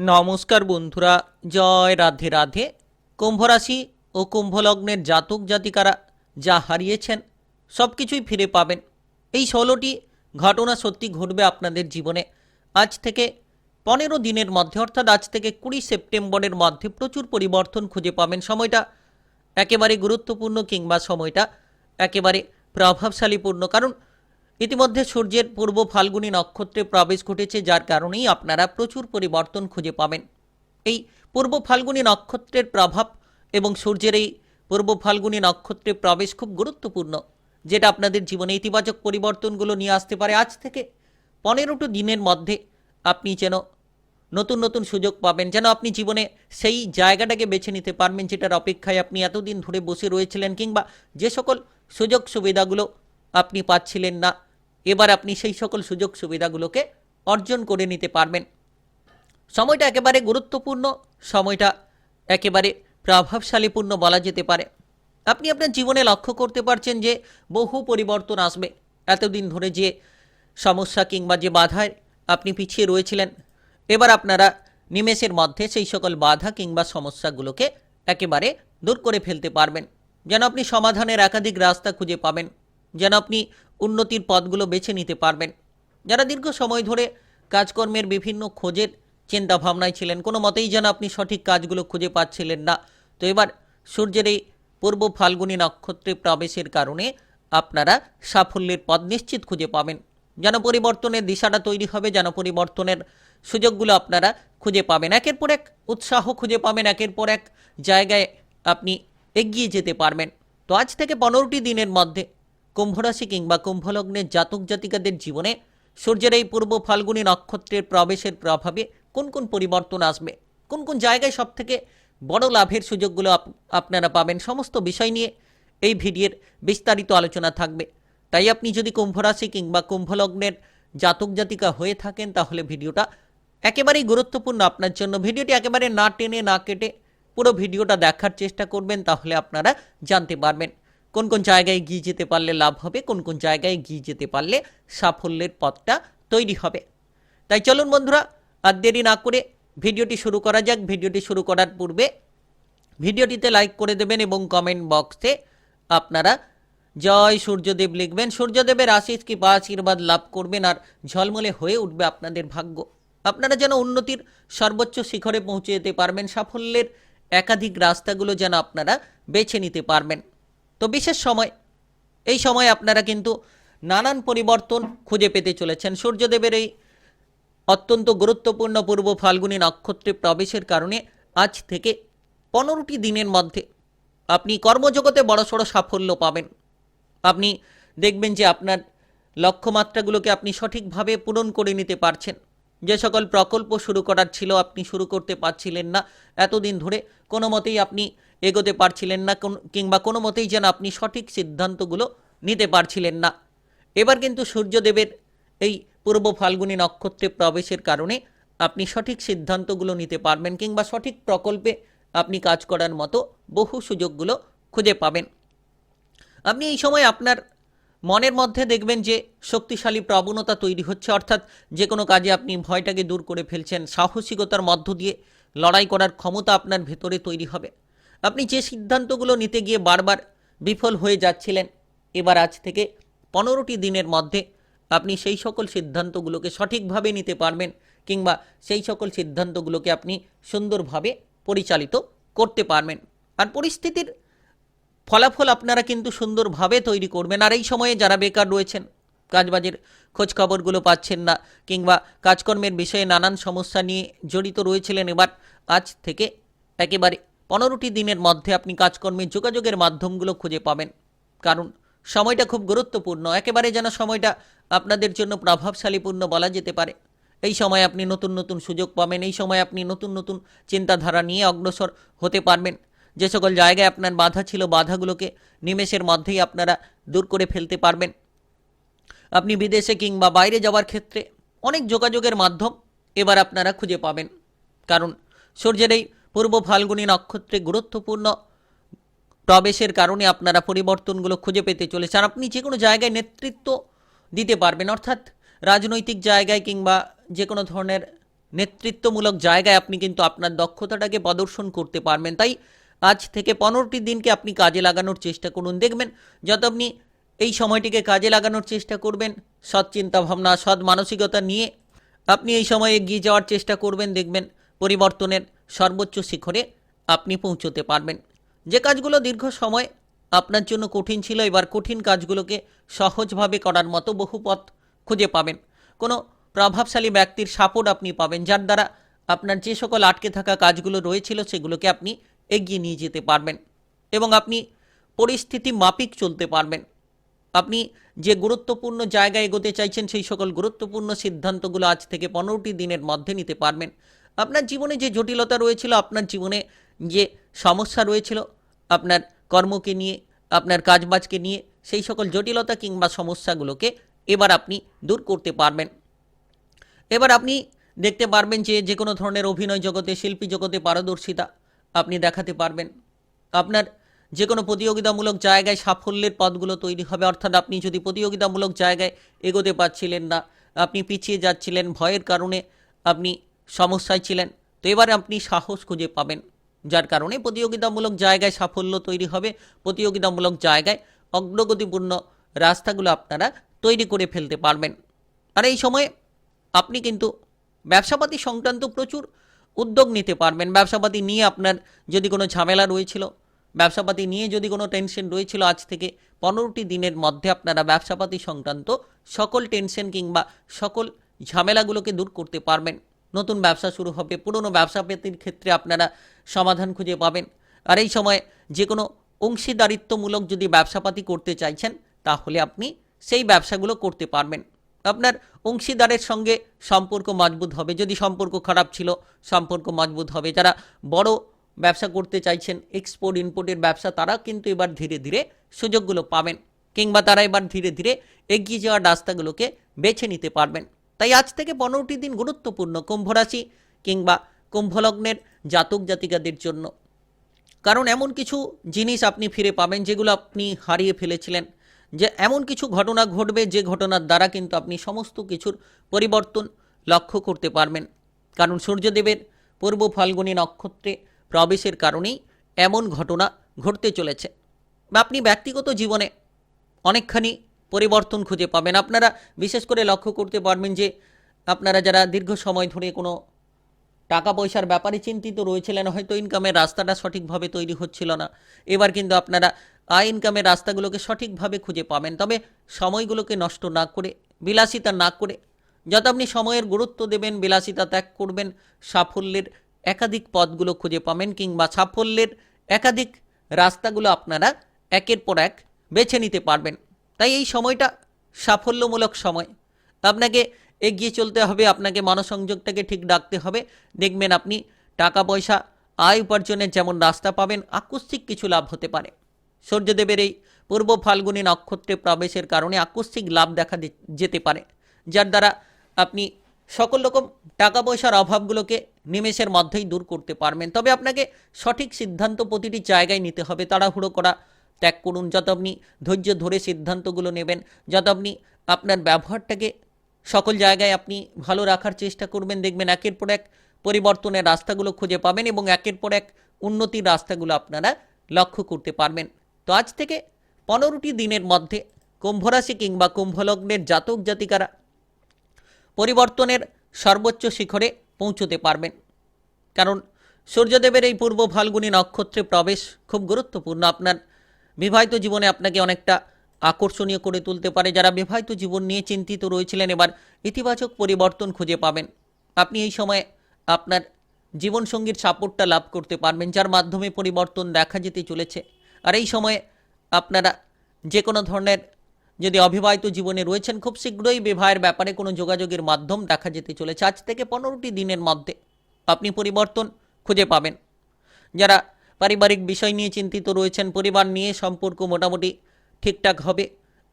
নমস্কার বন্ধুরা, জয় রাধে রাধে। কুম্ভরাশি ও কুম্ভলগ্নের জাতক জাতিকারা যা হারিয়েছেন সব কিছুই ফিরে পাবেন। এই ষোলোটি ঘটনা সত্যি ঘটবে আপনাদের জীবনে। আজ থেকে পনেরো দিনের মধ্যে, অর্থাৎ আজ থেকে কুড়ি সেপ্টেম্বরের মধ্যে প্রচুর পরিবর্তন খুঁজে পাবেন সময়টা। একেবারে গুরুত্বপূর্ণ কিংবা সময়টা একেবারে প্রভাবশালীপূর্ণ। কারণ ইতিমধ্যে সূর্যের পূর্ব ফাল্গুনী নক্ষত্রে প্রবেশ ঘটেছে, যার কারণেই আপনারা প্রচুর পরিবর্তন খুঁজে পাবেন। এই পূর্ব ফাল্গুনী নক্ষত্রের প্রভাব এবং সূর্যের এই পূর্ব ফাল্গুনী নক্ষত্রে প্রবেশ খুব গুরুত্বপূর্ণ, যেটা আপনাদের জীবনে ইতিবাচক পরিবর্তনগুলো নিয়ে আসতে পারে। আজ থেকে পনেরোটি দিনের মধ্যে আপনি যেন নতুন নতুন সুযোগ পাবেন, যেন আপনি জীবনে সেই জায়গাটাকে বেছে নিতে পারবেন, যেটার অপেক্ষায় আপনি এতদিন ধরে বসে রয়েছিলেন, কিংবা যে সকল সুযোগ সুবিধাগুলো আপনি পাচ্ছিলেন না। এবার আপনি সেই সকল সুযোগ সুবিধাগুলোকে অর্জন করে নিতে পারবেন। সময়টা একেবারে গুরুত্বপূর্ণ, সময়টা একেবারে প্রভাবশালীপূর্ণ বলা যেতে পারে। আপনি আপনার জীবনে লক্ষ্য করতে পারছেন যে বহু পরিবর্তন আসবে। এতদিন ধরে যে সমস্যা কিংবা যে বাধায় আপনি পিছিয়ে রয়েছিলেন, এবার আপনারা নিমেষের মধ্যে সেই সকল বাধা কিংবা সমস্যাগুলোকে একেবারে দূর করে ফেলতে পারবেন। যেন আপনি সমাধানের একাধিক রাস্তা খুঁজে পাবেন। যেন আপনি উন্নতির পথগুলো বেছে নিতে পারবেন। যারা দীর্ঘ সময় ধরে কাজকর্মের বিভিন্ন খোঁজের চিন্তা ভাবনায় ছিলেন, কোনো মতেই যেন আপনি সঠিক কাজগুলো খুঁজে পাচ্ছিলেন না। তো এবার সূর্যের এই পূর্ব ফাল্গুনী নক্ষত্রে প্রবেশের কারণে আপনারা সাফল্যের পথ নিশ্চিত খুঁজে পাবেন। যেন পরিবর্তনের দিশাটা তৈরি হবে, যেন পরিবর্তনের সুযোগগুলো আপনারা খুঁজে পাবেন। একের পর এক উৎসাহ খুঁজে পাবেন, একের পর এক জায়গায় আপনি এগিয়ে যেতে পারবেন। তো আজ থেকে পনেরোটি দিনের মধ্যে কুম্ভরাশি কিংবা কুম্ভলগ্নের জাতক জাতিকাদের জীবনে সূর্যের এই পূর্ব ফাল্গুনী নক্ষত্রের প্রবেশের প্রভাবে কোন কোন পরিবর্তন আসবে? কোন কোন জায়গায় সবথেকে বড় লাভের সুযোগগুলো আপ- আপনারা পাবেন? সমস্ত বিষয় নিয়ে এই ভিডিওর বিস্তারিত আলোচনা থাকবে। তাই আপনি যদি কুম্ভরাশি কিংবা কুম্ভলগ্নের জাতক জাতিকা হয়ে থাকেন, তাহলে ভিডিওটা একেবারেই গুরুত্বপূর্ণ আপনার জন্য। ভিডিওটি একেবারে না টেনে না কেটে পুরো ভিডিওটা দেখার চেষ্টা করবেন, তাহলে আপনারা জানতে পারবেন। কোন কোন জায়গায় গিয়ে যেতে পারলে লাভ হবে, কোন কোন জায়গায় গিয়ে যেতে পারলে সাফল্যের পথটা তৈরি হবে। তাই চলুন বন্ধুরা, আর দেরি না করে ভিডিওটি শুরু করা যাক। ভিডিওটি শুরু করার পূর্বে ভিডিওটিতে লাইক করে দেবেন এবং কমেন্ট বক্সে আপনারা জয় সূর্যদেব লিখবেন। সূর্যদেবের আশিস কি বা আশীর্বাদ লাভ করবেন আর ঝলমলে হয়ে উঠবে আপনাদের ভাগ্য। আপনারা যেন উন্নতির সর্বোচ্চ শিখরে পৌঁছে যেতে পারবেন, সাফল্যের একাধিক রাস্তাগুলো যেন আপনারা বেছে নিতে পারবেন। তো বিশেষ সময়, এই সময় আপনারা কিন্তু নানান পরিবর্তন খুঁজে পেতে চলেছেন। সূর্যদেবের এই অত্যন্ত গুরুত্বপূর্ণ পূর্ব ফাল্গুনী নক্ষত্রে প্রবেশের কারণে আজ থেকে পনেরোটি দিনের মধ্যে আপনি কর্মজগতে বড়সড় সাফল্য পাবেন। আপনি দেখবেন যে আপনার লক্ষ্যমাত্রাগুলোকে আপনি সঠিকভাবে পূরণ করে নিতে পারছেন। যে সকল প্রকল্প শুরু করার ছিল আপনি শুরু করতে পারছিলেন না, এতদিন ধরে কোনো মতেই আপনি এগোতে পারছিলেন না কিংবা কোনো মতেই যেন আপনি সঠিক সিদ্ধান্তগুলো নিতে পারছিলেন না। এবার কিন্তু সূর্যদেবের এই পূর্ব ফাল্গুনী নক্ষত্রে প্রবেশের কারণে আপনি সঠিক সিদ্ধান্তগুলো নিতে পারবেন, কিংবা সঠিক প্রকল্পে আপনি কাজ করার মতো বহু সুযোগগুলো খুঁজে পাবেন। আপনি এই সময় আপনার মনের মধ্যে দেখবেন যে শক্তিশালী প্রবণতা তৈরি হচ্ছে। অর্থাৎ যে কোনো কাজে আপনি ভয়টাকে দূর করে ফেলছেন, সাহসিকতার মধ্য দিয়ে লড়াই করার ক্ষমতা আপনার ভেতরে তৈরি হবে। আপনি যে সিদ্ধান্তগুলো নিতে গিয়ে বারবার বিফল হয়ে যাচ্ছিলেন, এবার আজ থেকে পনেরোটি দিনের মধ্যে আপনি সেই সকল সিদ্ধান্তগুলোকে সঠিকভাবে নিতে পারবেন কিংবা সেই সকল সিদ্ধান্তগুলোকে আপনি সুন্দরভাবে পরিচালিত করতে পারবেন। আর পরিস্থিতির ফলাফল আপনারা কিন্তু সুন্দরভাবে তৈরি করবেন। আর এই সময়ে যারা বেকার রয়েছেন, কাজবাজের খোঁজ খবরগুলো পাচ্ছেন না কিংবা কাজকর্মের বিষয়ে নানান সমস্যা নিয়ে জড়িত রয়েছিলেন, এবার আজ থেকে একেবারে পনেরোটি দিনের মধ্যে আপনি কাজকর্মের যোগাযোগের মাধ্যমগুলো খুঁজে পাবেন। কারণ সময়টা খুব গুরুত্বপূর্ণ, একেবারে যেন সময়টা আপনাদের জন্য প্রভাবশালীপূর্ণ বলা যেতে পারে। এই সময় আপনি নতুন নতুন সুযোগ পাবেন, এই সময় আপনি নতুন নতুন চিন্তাধারা নিয়ে অগ্রসর হতে পারবেন। যে সকল জায়গায় আপনার বাধা ছিল, বাধাগুলোকে নিমেষের মধ্যেই আপনারা দূর করে ফেলতে পারবেন। আপনি বিদেশে কিংবা বাইরে যাওয়ার ক্ষেত্রে অনেক যোগাযোগের মাধ্যম এবার আপনারা খুঁজে পাবেন। কারণ সূর্যের এই পূর্ব ফাল্গুনী নক্ষত্রে গুরুত্বপূর্ণ প্রবেশের কারণে আপনারা পরিবর্তনগুলো খুঁজে পেতে চলেছেন। আপনি যে কোনো জায়গায় নেতৃত্ব দিতে পারবেন। অর্থাৎ রাজনৈতিক জায়গায় কিংবা যে কোনো ধরনের নেতৃত্বমূলক জায়গায় আপনি কিন্তু আপনার দক্ষতাটাকে প্রদর্শন করতে পারবেন। তাই আজ থেকে পনেরোটি দিনকে আপনি কাজে লাগানোর চেষ্টা করুন। দেখবেন যত আপনি এই সময়টিকে কাজে লাগানোর চেষ্টা করবেন, সৎ চিন্তা ভাবনা সৎ মানসিকতা নিয়ে আপনি এই সময়ে এগিয়ে যাওয়ার চেষ্টা করবেন, দেখবেন পরিবর্তনের সর্বোচ্চ শিখরে আপনি পৌঁছতে পারবেন। যে কাজগুলো দীর্ঘ সময় আপনার জন্য কঠিন ছিল, এবার কঠিন কাজগুলোকে সহজভাবে করার মতো বহু পথ খুঁজে পাবেন। কোনো প্রভাবশালী ব্যক্তির সাপোর্ট আপনি পাবেন, যার দ্বারা আপনার যে সকল আটকে থাকা কাজগুলো রয়েছিল, সেগুলোকে আপনি এগিয়ে নিয়ে যেতে পারবেন এবং আপনি পরিস্থিতি মাপিক চলতে পারবেন। আপনি যে গুরুত্বপূর্ণ জায়গায় এগোতে চাইছেন সেই সকল গুরুত্বপূর্ণ সিদ্ধান্তগুলো আজ থেকে পনেরোটি দিনের মধ্যে নিতে পারবেন। আপনার জীবনে যে জটিলতা রয়েছিল, আপনার জীবনে যে সমস্যা রয়েছিল, আপনার কর্মকে নিয়ে, আপনার কাজবাজকে নিয়ে, সেই সকল জটিলতা কিংবা সমস্যাগুলোকে এবার আপনি দূর করতে পারবেন। এবার আপনি দেখতে পারবেন যে যে কোনো ধরনের অভিনয় জগতে, শিল্পী জগতে পারদর্শিতা আপনি দেখাতে পারবেন। আপনার যে কোনো প্রতিযোগিতামূলক জায়গায় সাফল্যের পথগুলো তৈরি হবে। অর্থাৎ আপনি যদি প্রতিযোগিতামূলক জায়গায় এগোতে পারছিলেন না, আপনি পিছিয়ে যাচ্ছিলেন, ভয়ের কারণে আপনি সমস্যায় ছিলেন, তো এবারে আপনি সাহস খুঁজে পাবেন। যার কারণে প্রতিযোগিতামূলক জায়গায় সাফল্য তৈরি হবে। প্রতিযোগিতামূলক জায়গায় অগ্রগতিপূর্ণ রাস্তাগুলো আপনারা তৈরি করে ফেলতে পারবেন। আর এই সময়ে আপনি কিন্তু ব্যবসাপাতি সংক্রান্ত প্রচুর উদ্যোগ নিতে পারবেন। ব্যবসাপাতি নিয়ে আপনার যদি কোনো ঝামেলা রয়েছিল, ব্যবসাপাতি নিয়ে যদি কোনো টেনশন রয়েছিল আজ থেকে পনেরোটি দিনের মধ্যে আপনারা ব্যবসাপাতি সংক্রান্ত সকল টেনশন কিংবা সকল ঝামেলাগুলোকে দূর করতে পারবেন। নতুন ব্যবসা শুরু হবে, পুরনো ব্যবসাপাতির ক্ষেত্রে আপনারা সমাধান খুঁজে পাবেন। আর এই সময় যে কোনো অংশীদারিত্বমূলক যদি ব্যবসাপাতি করতে চাইছেন, তাহলে আপনি সেই ব্যবসাগুলো করতে পারবেন। আপনার অংশীদারের সঙ্গে সম্পর্ক মজবুত হবে। যদি সম্পর্ক খারাপ ছিল, সম্পর্ক মজবুত হবে। যারা বড় ব্যবসা করতে চাইছেন এক্সপোর্ট ইম্পোর্টের ব্যবসা তারা কিন্তু এবার ধীরে ধীরে সুযোগগুলো পাবেন কিংবা তারা এবার ধীরে ধীরে এগিয়ে যাওয়ার রাস্তাগুলোকে বেছে নিতে পারবেন। তাই আজ থেকে পনেরোটি দিন গুরুত্বপূর্ণ কুম্ভ রাশি কিংবা কুম্ভলগ্নের জাতক জাতিকাদের জন্য। কারণ এমন কিছু জিনিস আপনি ফিরে পাবেন, যেগুলো আপনি হারিয়ে ফেলেছিলেন। যে এমন কিছু ঘটনা ঘটবে যে ঘটনার দ্বারা কিন্তু আপনি সমস্ত কিছুর পরিবর্তন লক্ষ্য করতে পারবেন। কারণ সূর্যদেবের পূর্ব ফাল্গুনী নক্ষত্রে প্রবেশের কারণেই এমন ঘটনা ঘটতে চলেছে। বা আপনি ব্যক্তিগত জীবনে অনেকখানি পরিবর্তন খুঁজে পাবেন। আপনারা বিশেষ করে লক্ষ্য করতে পারবেন যে আপনারা যারা দীর্ঘ সময় ধরে কোনো টাকা পয়সার ব্যাপারে চিন্তিত রয়েছিলেন, হয়তো ইনকামের রাস্তাটা সঠিকভাবে তৈরি হচ্ছিল না। এবার কিন্তু আপনারা আয় ইনকামের রাস্তাগুলোকে সঠিকভাবে খুঁজে পাবেন, তবে সময়গুলোকে নষ্ট না করে, বিলাসিতা না করে। যত আপনি সময়ের গুরুত্ব দেবেন, বিলাসিতা ত্যাগ করবেন, সাফল্যের একাধিক পথগুলো খুঁজে পাবেন, কিংবা সাফল্যের একাধিক রাস্তাগুলো আপনারা একের পর এক বেছে নিতে পারবেন। তাই এই সময়টা সাফল্যমূলক সময়। আপনাকে এগিয়ে চলতে হবে, আপনাকে মনসংযোগটাকে ঠিক রাখতে হবে। দেখবেন আপনি টাকা পয়সা আয় উপার্জনের যেমন রাস্তা পাবেন, আকস্মিক কিছু লাভ হতে পারে। সূর্যদেবের এই পূর্ব ফাল্গুনী নক্ষত্রে প্রবেশের কারণে আকস্মিক লাভ দেখা যেতে পারে, যার দ্বারা আপনি সকল রকম টাকা পয়সার অভাবগুলোকে নিমেষের মধ্যেই দূর করতে পারবেন। তবে আপনাকে সঠিক সিদ্ধান্ত প্রতিটি জায়গায় নিতে হবে। তাড়াহুড়ো করা, ত্যাগ করুন। যত আপনি ধৈর্য ধরে সিদ্ধান্তগুলো নেবেন, যত আপনি আপনার ব্যবহারটাকে সকল জায়গায় আপনি ভালো রাখার চেষ্টা করবেন, দেখবেন একের পর এক পরিবর্তনের রাস্তাগুলো খুঁজে পাবেন এবং একের পর এক উন্নতির রাস্তাগুলো আপনারা লক্ষ্য করতে পারবেন। তো আজ থেকে পনেরোটি দিনের মধ্যে কুম্ভরাশি কিংবা কুম্ভলগ্নের জাতক জাতিকারা পরিবর্তনের সর্বোচ্চ শিখরে পৌঁছতে পারবেন। কারণ সূর্যদেবের এই পূর্ব ফাল্গুনী নক্ষত্রে প্রবেশ খুব গুরুত্বপূর্ণ। আপনার বিবাহিত জীবনে আপনাকে অনেকটা আকর্ষণীয় করে তুলতে পারে। যারা বিবাহিত জীবন নিয়ে চিন্তিত রয়েছিলেন, এবার ইতিবাচক পরিবর্তন খুঁজে পাবেন। আপনি এই সময় আপনার জীবনসঙ্গীর সাপোর্টটা লাভ করতে পারবেন, যার মাধ্যমে পরিবর্তন দেখা যেতে চলেছে। আর এই সময়ে আপনারা যে কোনো ধরনের যদি অবিবাহিত জীবনে রয়েছেন, খুব শীঘ্রই বিবাহের ব্যাপারে কোনো যোগাযোগের মাধ্যম দেখা যেতে চলেছে। আজ থেকে পনেরোটি দিনের মধ্যে আপনি পরিবর্তন খুঁজে পাবেন। যারা পারিবারিক বিষয় নিয়ে চিন্তিত রয়েছেন, পরিবার নিয়ে সম্পর্ক মোটামুটি ঠিকঠাক হবে,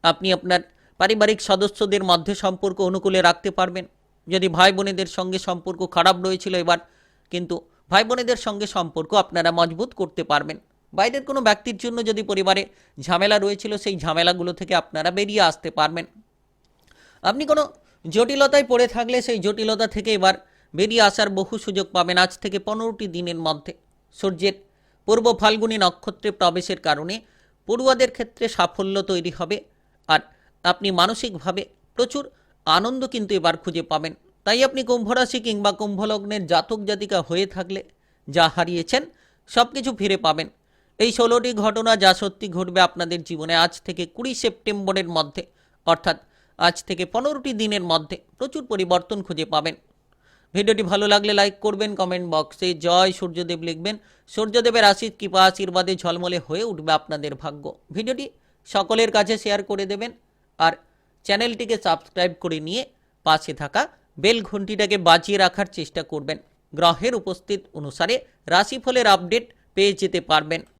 আপনি আপনার পারিবারিক সদস্যদের মধ্যে সম্পর্ক অনুকূলে রাখতে পারবেন। যদি ভাই বোনেদের সঙ্গে সম্পর্ক খারাপ রয়েছিল এবার, কিন্তু ভাই বোনেদের সঙ্গে সম্পর্ক আপনারা মজবুত করতে পারবেন। বাইরের কোনো ব্যক্তির জন্য যদি পরিবারে ঝামেলা রয়েছিল, সেই ঝামেলাগুলো থেকে আপনারা বেরিয়ে আসতে পারবেন। আপনি কোনো জটিলতায় পড়ে থাকলে সেই জটিলতা থেকে এবার বেরিয়ে আসার বহু সুযোগ পাবেন আজ থেকে পনেরোটি দিনের মধ্যে। সূর্যের পূর্ব ফাল্গুনী নক্ষত্রে প্রবেশের কারণে পড়ুয়াদের ক্ষেত্রে সাফল্য তৈরি হবে আর আপনি মানসিকভাবে প্রচুর আনন্দ কিন্তু এবার খুঁজে পাবেন। তাই আপনি কুম্ভরাশি কিংবা কুম্ভলগ্নের জাতক জাতিকা হয়ে থাকলে যা হারিয়েছেন সব কিছু ফিরে পাবেন। এই ষোলোটি ঘটনা যা সত্যি ঘটবে আপনাদের জীবনে আজ থেকে কুড়ি সেপ্টেম্বরের মধ্যে, অর্থাৎ আজ থেকে পনেরোটি দিনের মধ্যে প্রচুর পরিবর্তন খুঁজে পাবেন। ভিডিওটি ভালো লাগলে লাইক করবেন, কমেন্ট বক্সে জয় সূর্যদেব লিখবেন। সূর্যদেবের আশীষ, কৃপা, আশীর্বাদে ঝলমলে হয়ে উঠবে আপনাদের ভাগ্য। ভিডিওটি সকলের কাছে শেয়ার করে দেবেন আর চ্যানেলটিকে সাবস্ক্রাইব করে নিয়ে পাশে থাকা বেল ঘন্টিটাকে বাজিয়ে রাখার চেষ্টা করবেন। গ্রহের উপস্থিত অনুসারে রাশিফলের আপডেট পেয়ে যেতে পারবেন।